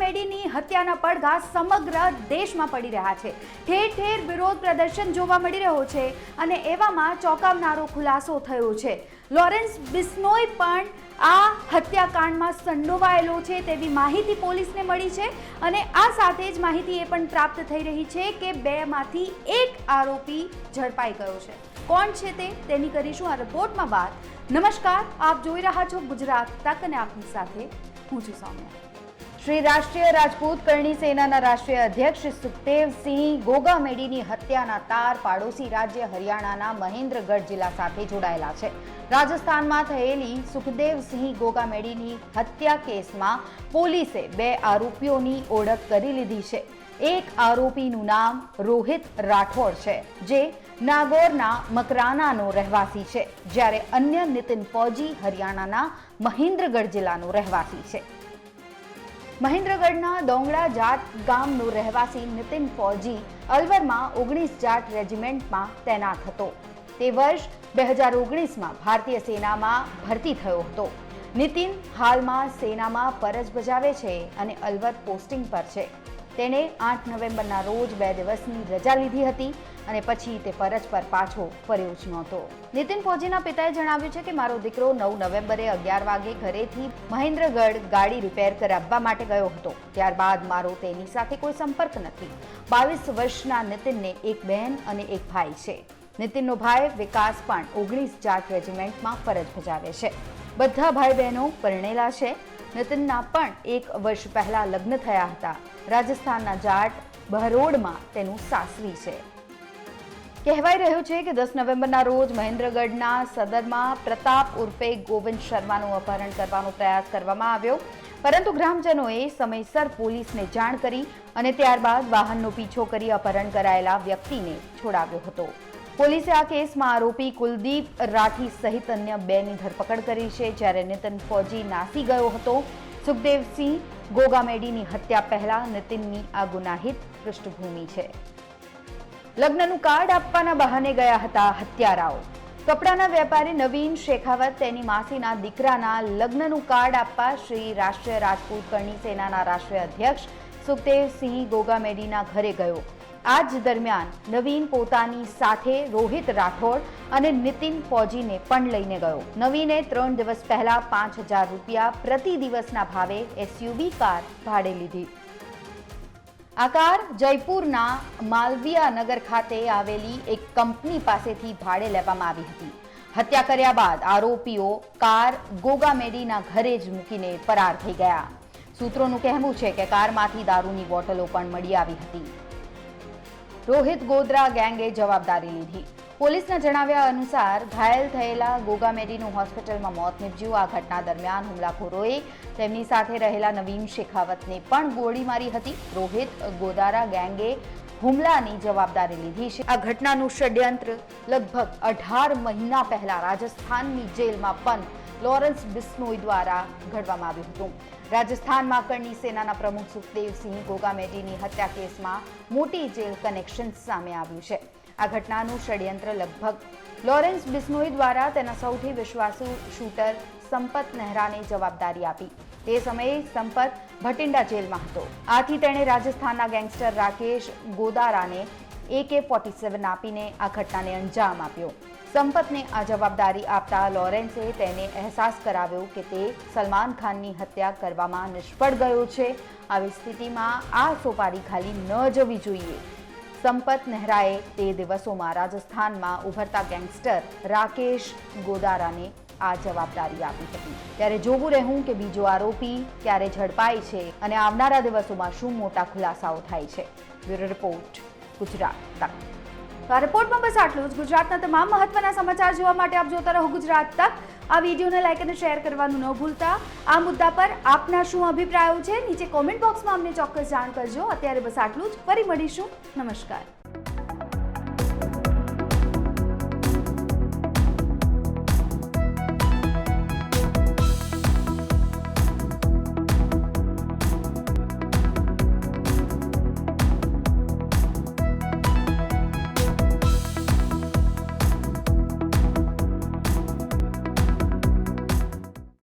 હત્યાના પડઘા સમગ્ર દેશમાં પડી રહ્યા છે. ઠેર ઠેર વિરોધ પ્રદર્શન જોવા મળી રહ્યો છે અને એવામાં ચોંકાવનારો ખુલાસો થયો છે. લોરેન્સ બિસ્નોય પણ આ હત્યાકાંડમાં સંડોવાયેલો છે તેવી માહિતી પોલીસને મળી છે અને આ સાથે જ માહિતી એ પણ પ્રાપ્ત થઈ રહી છે કે બેમાંથી એક આરોપી ઝડપાઈ ગયો છે. કોણ છે તે તેની કરીશું આ રિપોર્ટમાં વાત. નમસ્કાર, આપ જોઈ રહ્યા છો ગુજરાત તક અને આપની સાથે હું છું સૌમ્યા. શ્રી રાષ્ટ્રીય રાજપૂત કરણી સેનાના રાષ્ટ્રીય અધ્યક્ષ સુખદેવસિંહ ગોગામેડીની હત્યાના તાર પાડોશી રાજ્ય હરિયાણાના મહેન્દ્રગઢ જિલ્લા સાથે જોડાયેલા છે. રાજસ્થાનમાં થયેલી સુખદેવસિંહ ગોગામેડીની હત્યા કેસમાં પોલીસે બે આરોપીઓની ઓળખ કરી લીધી છે. એક આરોપીનું નામ રોહિત રાઠોડ છે, જે નાગોરના મકરાનાનો રહેવાસી છે, જ્યારે અન્ય નિતિન ફૌજી હરિયાણાના મહેન્દ્રગઢ જિલ્લાનો રહેવાસી છે. મહેન્દ્રગઢના દોંગડા જાટ ગામનો રહેવાસી નિતિન ફૌજી અલવરમાં ઓગણીસ જાટ રેજિમેન્ટમાં તૈનાત હતો. તે વર્ષ બે હજાર ઓગણીસમાં ભારતીય સેનામાં ભરતી થયો હતો. નિતિન હાલમાં સેનામાં ફરજ બજાવે છે અને અલવર પોસ્ટિંગ પર છે. તેણે આઠ નવેમ્બરના રોજ બે દિવસની રજા લીધી હતી અને પછી તે ફરજ પર પાછો ફર્યો જ નહોતો. નિતિન ફૌજીના પિતાએ જણાવ્યું છે કે મારો દીકરો નવ નવેમ્બરે અગિયાર વાગે ઘરેથી મહેન્દ્રગઢ ગાડી રિપેર કરાવવા માટે ગયો હતો. ત્યારબાદ મારો તેની સાથે કોઈ સંપર્ક નથી. બાવીસ વર્ષના નિતિનને એક બહેન અને એક ભાઈ છે. નિતિનનો ભાઈ વિકાસ પણ ઓગણીસ જાટ રેજિમેન્ટમાં ફરજ બજાવે છે. બધા ભાઈ બહેનો પરણેલા છે. નિતિનના પણ એક વર્ષ પહેલા લગ્ન થયા હતા. રાજસ્થાનના જાટ બહરોડમાં તેનું સાસરી છે. કહેવાઈ રહ્યું છે કે દસ નવેમ્બરના રોજ મહેન્દ્રગઢના સદરમાં પ્રતાપ ઉર્ફે ગોવિંદ શર્માનું અપહરણ કરવાનો પ્રયાસ કરવામાં આવ્યો. પરંતુ ગ્રામજનોએ સમયસર પોલીસને જાણ કરી અને ત્યારબાદ વાહનનો પીછો કરી અપહરણ કરાયેલા વ્યક્તિને છોડાવ્યો હતો. પોલીસે આ કેસમાં આરોપી કુલદીપ રાઠી સહિત અન્ય બેની ધરપકડ કરી છે. જ્યારે નિતિન ફોજી નાસી ગયો હતો, સુખદેવસિંહ ગોગામેડીની હત્યા પહેલા નિતિનની આ ગુનાહિત પૃષ્ઠભૂમિ છે. લગ્નનું કાર્ડ આપવાના બહાને ગયા હતા હત્યારાઓ. કપડાના વેપારી નવીન શેખાવત, તેની માસીના દીકરાના લગ્નનું કાર્ડ આપવા શ્રી રાષ્ટ્રીય રાજપૂત કરણી સેનાના રાષ્ટ્રીય અધ્યક્ષ સુખદેવસિંહ ગોગામેડીના ઘરે ગયો. આ જ દરમિયાન નવીન પોતાની સાથે રોહિત રાઠોડ અને નિતિન ફૌજીને પણ લઈને ગયો. નવીને ત્રણ દિવસ પહેલા પાંચ હજાર રૂપિયા પ્રતિ દિવસના ભાવે એસયુવી કાર ભાડે લીધી. આ કાર જયપુરના માલવિયા નગર ખાતે આવેલી એક કંપની પાસેથી ભાડે લેવામાં આવી હતી. હત્યા કર્યા બાદ આરોપીઓ કાર ગોગામેડીના ઘરે જ મૂકીને ફરાર થઈ ગયા. સૂત્રોનું કહેવું છે કે કારમાંથી દારૂની બોટલો પણ મળી આવી હતી. રોહિત ગોધરા ગેંગે જવાબદારી લીધી. પોલીસના જણાવ્યા અનુસાર ઘાયલ થયેલા ગોગામેડીનું હોસ્પિટલમાં મોત નીપજ્યું. આ ઘટના દરમિયાન હુમલાખોરોએ તેમની સાથે રહેલા નવીન શેખાવતને પણ ગોળી મારી હતી. રોહિત ગોદારા ગેંગે હુમલાની જવાબદારી લીધી છે. આ ઘટનાનું ષડયંત્ર લગભગ અઢાર મહિના પહેલા રાજસ્થાનની જેલમાં પણ લોરેન્સ બિસ્નોઈ દ્વારા ઘડવામાં આવ્યું હતું. રાજસ્થાનમાં કરણી સેનાના પ્રમુખ સુખદેવસિંહ ગોગામેટીની હત્યા કેસમાં મોટી જેલ કનેક્શન સામે આવ્યું છે. આ ઘટનાનું ષડયંત્ર લગભગ લોરેન્સ બિસ્નોઈ દ્વારા તેના સૌથી વિશ્વાસુ શૂટર સંપત નહેરાને જવાબદારી આપી. તે સમયે સંપત ભટિંડા જેલમાં હતો. આથી તેણે રાજસ્થાનના ગેંગસ્ટર રાકેશ ગોદારાને એકે ફોર્ટી સેવન આપીને આ ઘટનાને અંજામ આપ્યો. સંપતને આ જવાબદારી આપતા લોરેન્સે તેને અહેસાસ કરાવ્યો કે તે સલમાન ખાનની હત્યા કરવામાં નિષ્ફળ ગયો છે. આવી સ્થિતિમાં આ સોપારી ખાલી ન જવી જોઈએ. સંપત નહેરાએ તે દિવસોમાં રાજસ્થાનમાં ઉભરતા ગેંગસ્ટર રાકેશ ગોદારાને આ જવાબદારી આપી હતી. ત્યારે જોવું રહ્યું કે બીજો આરોપી ક્યારે ઝડપાય છે અને આવનારા દિવસોમાં શું મોટા ખુલાસાઓ થાય છે. બ્યુરો રિપોર્ટ, ગુજરાત તક. તો આ રિપોર્ટમાં બસ આટલું જ. ગુજરાતના તમામ મહત્વના સમાચાર જોવા માટે આપ જોતા રહો ગુજરાત તક. આ વિડીયોને લાઇક અને શેર કરવાનું ન ભૂલતા. આ મુદ્દા પર આપના શું અભિપ્રાયો છે, નીચે કોમેન્ટ બોક્સમાં અમને ચોક્કસ જાણ કરજો. અત્યારે બસ આટલું જ. ફરી મળીશું. નમસ્કાર.